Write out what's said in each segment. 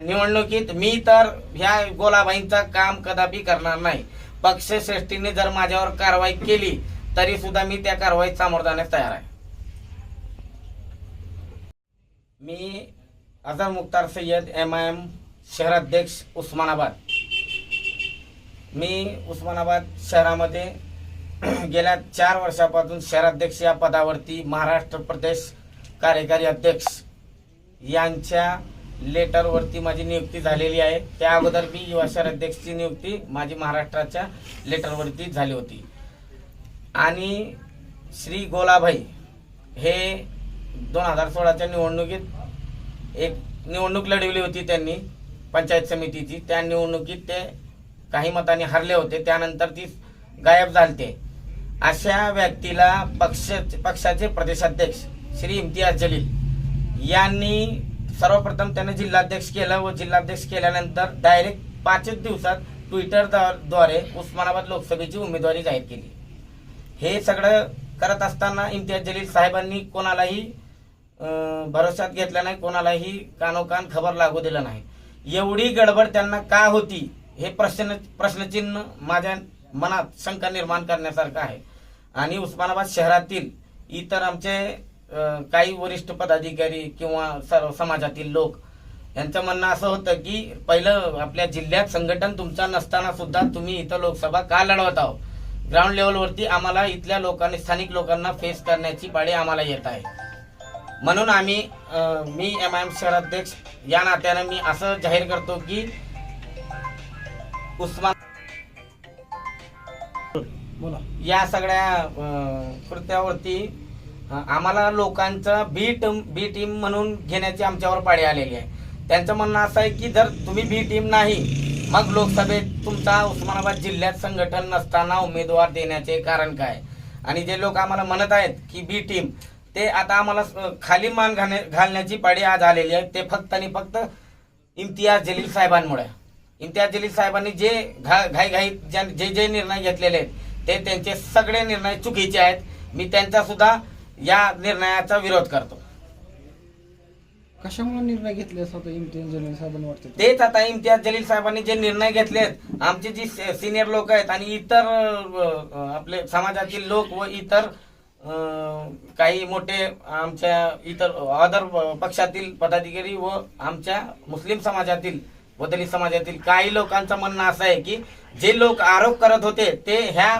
निवडणुकीत मी तर ह्या गोलाबाईंचा काम कदापि करणार नाही. पक्षश्रेष्ठीने जर माझ्यावर कारवाई केली तरी सुद्धा मी त्या कारवाईत सामोर जाण्यास तयार आहे. मी Azhar Mukhtar Sayyed M I M शहराध्यक्ष उस्मानाबाद. मी उस्मानाबाद शहरामध्ये गेल्या चार वर्षापासून शहराध्यक्ष या पदावरती महाराष्ट्र प्रदेश कार्यकारी अध्यक्ष यांच्या लेटरवरती माझी नियुक्ती झालेली आहे. त्या अगोदर मी युवा शहराध्यक्षची नियुक्ती माझी महाराष्ट्राच्या लेटरवरती झाली होती. आणि श्री गोलाभाई हे दोन हजार सोळाच्या निवडणुकीत एक निवडणूक लढवली होती त्यांनी पंचायत समितीची. त्या निवडणुकीत ते काही मतांनी हरले होते. त्यानंतर ती गायब झालते अशा व्यक्तीला पक्ष पक्षाचे प्रदेशाध्यक्ष श्री इम्तियाज जलील यांनी सर्वप्रथम त्याने जिल्हाध्यक्ष केलं व जिल्हाध्यक्ष केल्यानंतर डायरेक्ट पाचच दिवसात ट्विटरद्वारे उस्मानाबाद लोकसभेची उमेदवारी जाहीर केली. हे सगळं करत असताना इम्तियाज जलील साहेबांनी कोणालाही अं, भरोशात घेतला नाही कोणालाही कानोकान खबर लागू दिलं नाही. एवढी गडबड त्यांना का होती हे प्रश्न प्रश्नचिन्ह माझ्या मनात शंका निर्माण करण्यासारखं आहे. आणि उस्मानाबाद शहरातील इतर आमचे काही वरिष्ठ पदाधिकारी किंवा सर्व समाजातील लोक यांचं म्हणणं असं होतं की पहिलं आपल्या जिल्ह्यात संघटन तुमचं नसताना सुद्धा तुम्ही इथं लोकसभा का लढवत आहो ग्राउंड लेवलवरती आम्हाला इथल्या लोकांनी स्थानिक लोकांना फेस करण्याची पाळी आम्हाला येत आहे. म्हणून आम्ही मी एम आय एम शहराध्यक्ष या नात्यानं मी असं जाहीर करतो की उस्मान बोला. या सगळ्या कृत्यावरती आम्हाला लोकांचं बी टीम बी टीम म्हणून घेण्याची आमच्यावर पाळी आलेली आहे. त्यांचं म्हणणं असं आहे की जर तुम्ही बी टीम नाही मग लोकसभेत तुमचा उस्मानाबाद जिल्ह्यात संघटन नसताना उमेदवार देण्याचे कारण काय? आणि जे लोक आम्हाला म्हणत आहेत की बी टीम ते आता आम्हाला खाली मान घालण्या- घालण्याची पाळी आज आलेली आहे. ते फक्त आणि फक्त इम्तियाज जलील साहेबांमुळे. इम्तियाज जलील साहेबांनी जे घा घाईघाई जे जे निर्णय घेतलेले आहेत ते त्यांचे सगळे निर्णय चुकीचे आहेत. मी त्यांचा सुद्धा या निर्णयाचा विरोध करतो. कशामुळे निर्णय घेतले असं इम्तियाज जलील साहेबांनी वाटते? तेच आता इम्तियाज जलील साहेबांनी जे निर्णय घेतलेत आमचे जी सिनियर लोक आहेत आणि इतर अं, आपले समाजातील लोक व इतर अं, काही मोठे आमच्या इतर अदर पक्षातील पदाधिकारी व आमच्या मुस्लिम समाजातील व दलित समाजातील काही लोकांचं म्हणणं असं आहे की जे लोक आरोप करत होते ते ह्या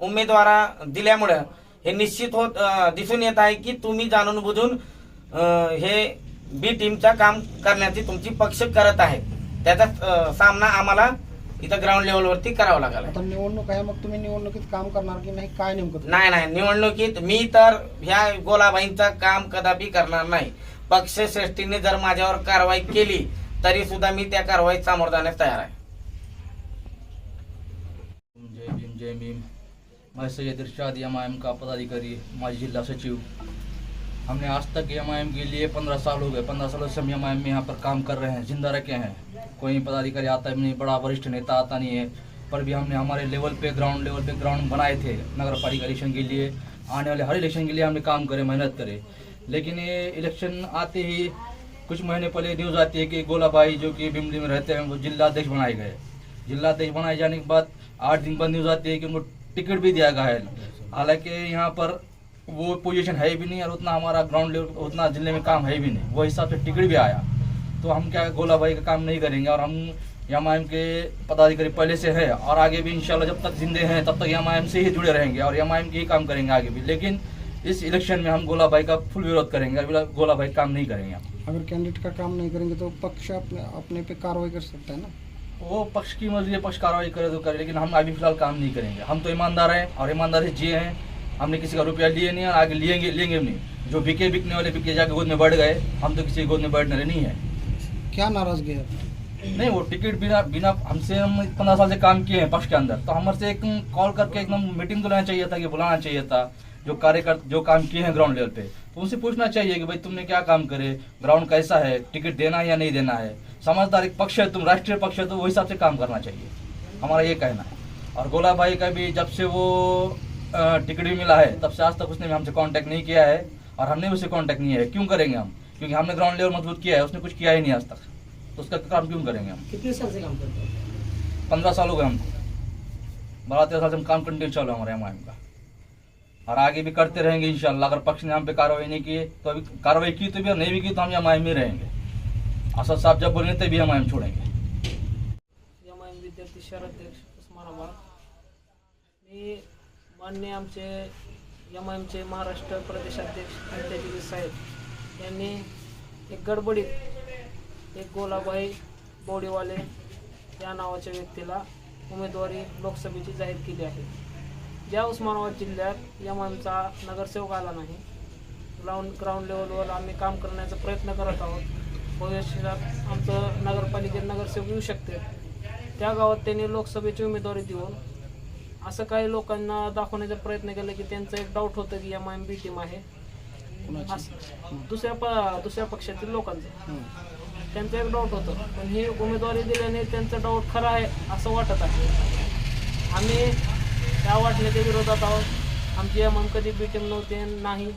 उमेदवारा दिल्यामुळं हे निश्चित होत दिसून येत आहे की तुम्ही जाणून बुजून हे बी टीमचं काम करण्याची तुमची पक्ष करत आहे. त्याचा सामना आम्हाला इथं ग्राउंड लेवलवरती करावा लागला. आता निवडणूक आहे मग तुम्ही निवडणुकीत काम करणार की नाही काय नेमकं? नाही नाही निवडणुकीत मी तर ह्या गोलाबाईंचं काम कदापि करणार नाही. पक्षश्रेष्ठीने जर माझ्यावर कारवाई केली तरी सुद्धा मी त्या कारवाईत सामोरं जाण्यास तयार आहे. जय भीम जय भीम. मैं Syed Irshad M I M का पदाधिकारी, माजी जिला सचिव। हमने आज तक एम आई एम के लिए पंद्रह साल हो गए। पंद्रह सालों से हम एम आई एम में यहाँ पर काम कर रहे हैं, ज़िंदा रखे हैं। कोई पदाधिकारी आता नहीं, बड़ा वरिष्ठ नेता आता नहीं है। पर भी हमने हमारे लेवल पे ग्राउंड, लेवल पे ग्राउंड बनाए थे, नगर पालिका इलेक्शन के लिए। आने वाले हर इलेक्शन के लिए हमने काम करे, मेहनत करे। लेकिन ये इलेक्शन आते ही, कुछ महीने पहले न्यूज़ आती है कि गोलाबाई जो कि बिमली में रहते हैं, वो जिला अध्यक्ष बनाए गए। जिला अध्यक्ष बनाए जाने के बाद आठ दिन बाद न्यूज़ आती है कि उनको टिकट भी दिया गया है। हालाँकि यहाँ पर वो पोजीशन है भी नहीं और उतना हमारा ग्राउंड लेवल उतना ज़िले में काम है भी नहीं। वो हिसाब से टिकट भी आया। तो हम क्या गोला भाई का काम नहीं करेंगे और हम एम के पदाधिकारी पहले से है और आगे भी इंशाल्लाह जब तक जिंदे हैं, तब तक एम से ही जुड़े रहेंगे और एम के ही काम करेंगे आगे भी। लेकिन इस इलेक्शन में हम गोला भाई का फुल विरोध करेंगे गोला भाई काम नहीं करेंगे। अगर कैंडिडेट का काम नहीं करेंगे तो पक्ष अपने अपने पे कार्रवाई कर सकता है ना? वो पक्ष की मर्ज़ी है पक्ष कार्रवाई करे तो करे लेकिन हम अभी फ़िलहाल काम नहीं करेंगे। हम तो ईमानदार हैं और ईमानदारी से जिए हैं। हमने किसी का रुपया लिए नहीं और आगे लेंगे लेंगे भी नहीं। जो बिके बिकने वाले बिके जाके गोद में बढ़ गए हम तो किसी गोद में बैठने वाले नहीं है। क्या नाराज़गी है नहीं वो टिकट बिना बिना हमसे हम पंद्रह साल से काम किए हैं पक्ष के अंदर। तो हमारे से एक कॉल करके एकदम मीटिंग बुलाना चाहिए था कि बुलाना चाहिए था। जो कार्यकर्ता जो काम किए हैं ग्राउंड लेवल पे। तो उनसे पूछना चाहिए कि भाई तुमने क्या काम करे? ग्राउंड कैसा है? टिकट देना है या नहीं देना है? समझदार एक पक्ष है तुम राष्ट्रीय पक्ष है तो वो हिसाब से काम करना चाहिए। हमारा ये कहना है। और गोला भाई का भी जब से वो टिकट भी मिला है तब से आज तक उसने भी हमसे कॉन्टैक्ट नहीं किया है। और हमने भी उससे कांटेक्ट नहीं है। क्यों करेंगे हम? क्योंकि हमने ग्राउंड लेवल मज़बूत किया है उसने कुछ किया ही नहीं आज तक। तो उसका काम क्यों करेंगे हम? कितने साल से काम करते हैं? पंद्रह साल हो गए हमको। बारह तेरह साल से हम काम कंटिन्यू चालू है हमारे एम का। और आगे भी करते रहेंगे इंशाल्लाह। अगर पक्ष ने हम पे कार्रवाई नहीं की तो अभी कार्रवाई की तो भी नहीं भी की तो हम एम में रहेंगे। असद साहब जब बोलेंगे तभी हम एम छोड़ेंगे। एम आय विद्यार्थी शहराध्यक्ष उस्मानाबाद मी मान्य आमचे एम आयएमचे महाराष्ट्र प्रदेशाध्यक्ष विद्यार्थी साहेब यांनी एक गडबडीत एक गोलाबाई बोडीवाले या नावाच्या व्यक्तीला उमेदवारी लोकसभेची जाहीर केली आहे. ज्या उस्मानाबाद जिल्ह्यात एम एमचा नगरसेवक आला नाही ग्राउंड ग्राउंड लेवलवर आम्ही काम करण्याचा प्रयत्न करत आहोत. भविष्यात आमचं नगरपालिकेत नगरसेवक येऊ शकते. त्या गावात त्यांनी लोकसभेची उमेदवारी देऊन असं काही लोकांना दाखवण्याचा प्रयत्न केला की त्यांचं एक डाऊट होतं की M I M B team आहे असं. दुसऱ्या प दुसऱ्या पक्षातील लोकांचं. त्यांचं एक डाऊट होतं. पण ही उमेदवारी दिल्याने त्यांचं डाऊट खरं आहे असं वाटत आहे. आम्ही त्या वाटण्याच्या विरोधात आहोत. आमची एम एम कधी बी टीम नव्हती नाही.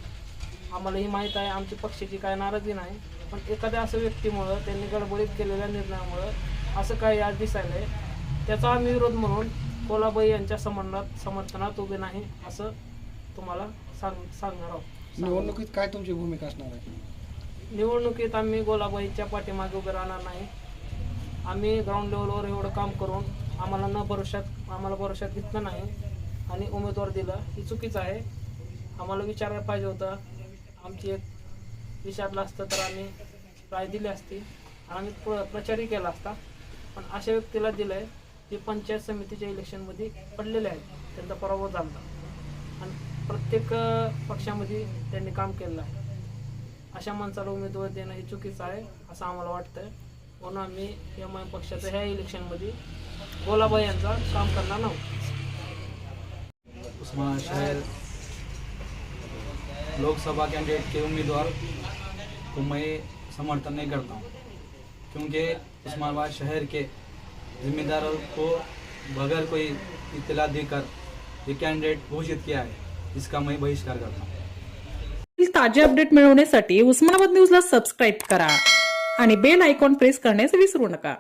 आम्हाला ही माहीत आहे आमची पक्षाची काय नाराजी नाही. पण एखाद्या असं व्यक्तीमुळं त्यांनी गडबडीत केलेल्या निर्णयामुळं असं काही आज दिसायलं आहे त्याचा आम्ही विरोध म्हणून कोलाबाई यांच्या समर्थनात समर्थनात उभे नाही असं तुम्हाला सांग सांगणार आहोत. निवडणुकीत काय तुमची भूमिका असणार आहे? निवडणुकीत आम्ही गोलाबाईच्या पाठीमागे उभे राहणार नाही. आम्ही ग्राउंड लेवलवर एवढं काम करून आम्हाला न भरोशात आम्हाला भरोशात घेतलं नाही. आणि उमेदवार दिला. ही चुकीचं आहे. आम्हाला विचारायला पाहिजे होता. आमची एक विचारलं असतं तर आम्ही राय दिली असती. आम्ही प्र प्रचारही केला असता. पण अशा व्यक्तीला दिलं आहे जे पंचायत समितीच्या इलेक्शनमध्ये पडलेले आहेत. त्यांचा पराभव झाला. आणि प्रत्येक पक्षामध्ये त्यांनी काम केलेलं आहे. अशा माणसाला उमेदवार देणं हे चुकीचं आहे असं आम्हाला वाटतं म्हणून आम्ही एम आय पक्षाचं ह्या इलेक्शनमध्ये गोलाबाई यांचा काम करणार नव्हतं उस्मान शहर लोकसभा कैंडिडेट के उम्मीदवार को मैं समर्थन नहीं करता हूँ। क्योंकि उस्मानाबाद शहर के जिम्मेदारों को बगैर कोई इतला देकर ये कैंडिडेट घोषित किया है इसका मैं बहिष्कार करता हूँ। ताजे अपडेट मिळवण्यासाठी उस्मानाबाद न्यूजला सबस्क्राईब करा आणि बेल आयकॉन प्रेस करण्यास विसरू नका.